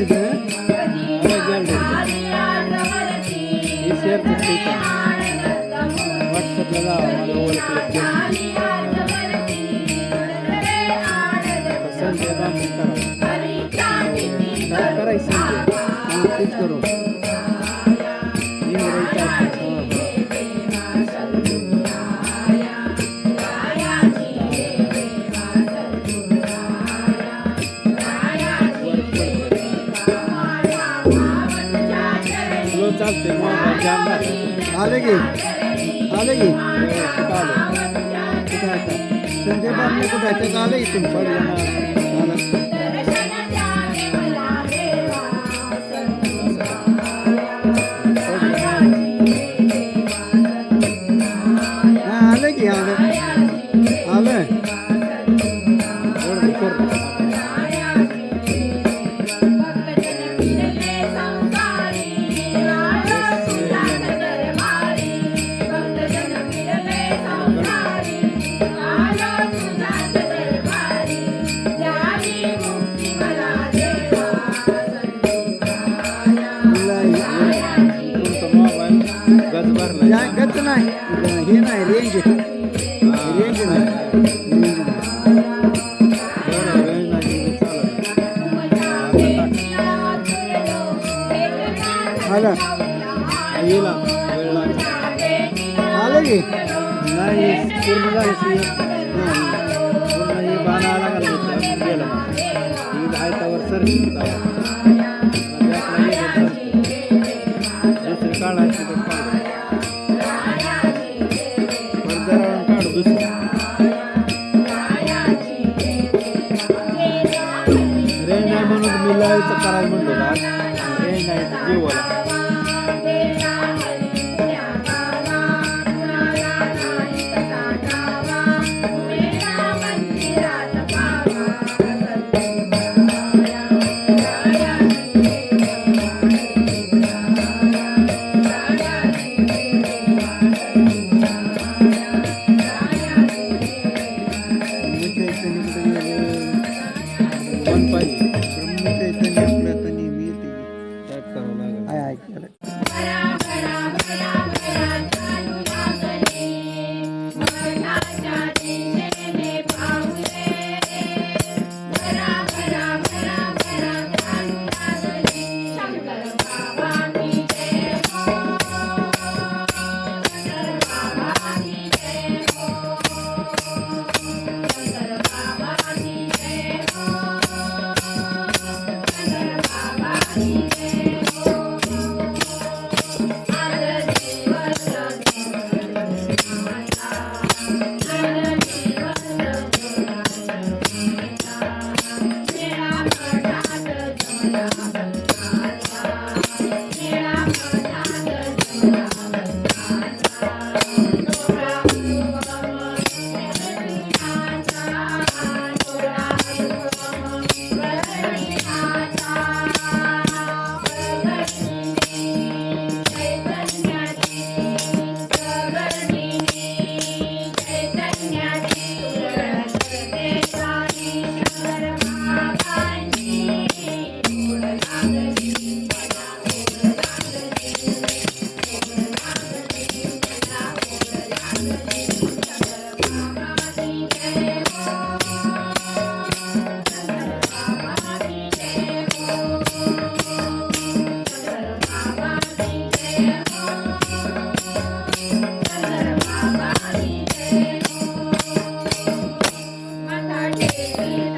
இருக்கு ஈஸியாக இருக்குது வாட்ஸ்அப்பில் தான் உங்களுக்கு आले की? आले की? कुठं आले कुठं आता? संजय बाबने कुठं आहे? त्याचं आलं की तुमच्या नाही. हे नाही रेंज रेंज नाही. आलं. की? नाही पूर्ण Bye. Thank you. Peace.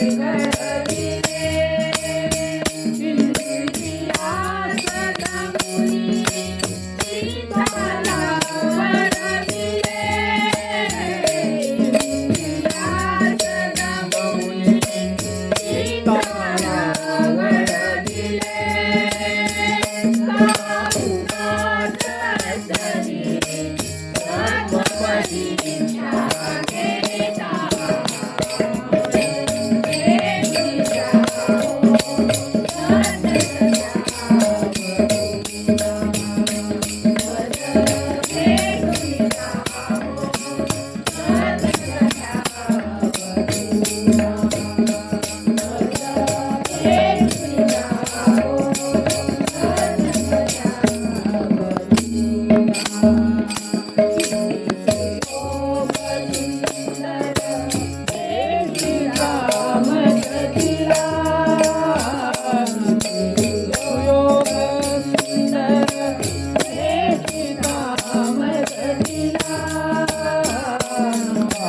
Amen.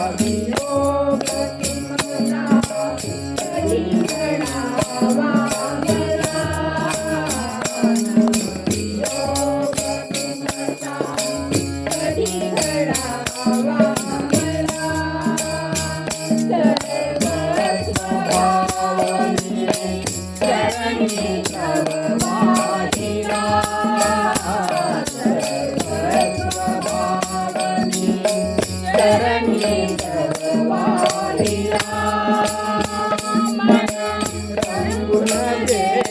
Bobby. রে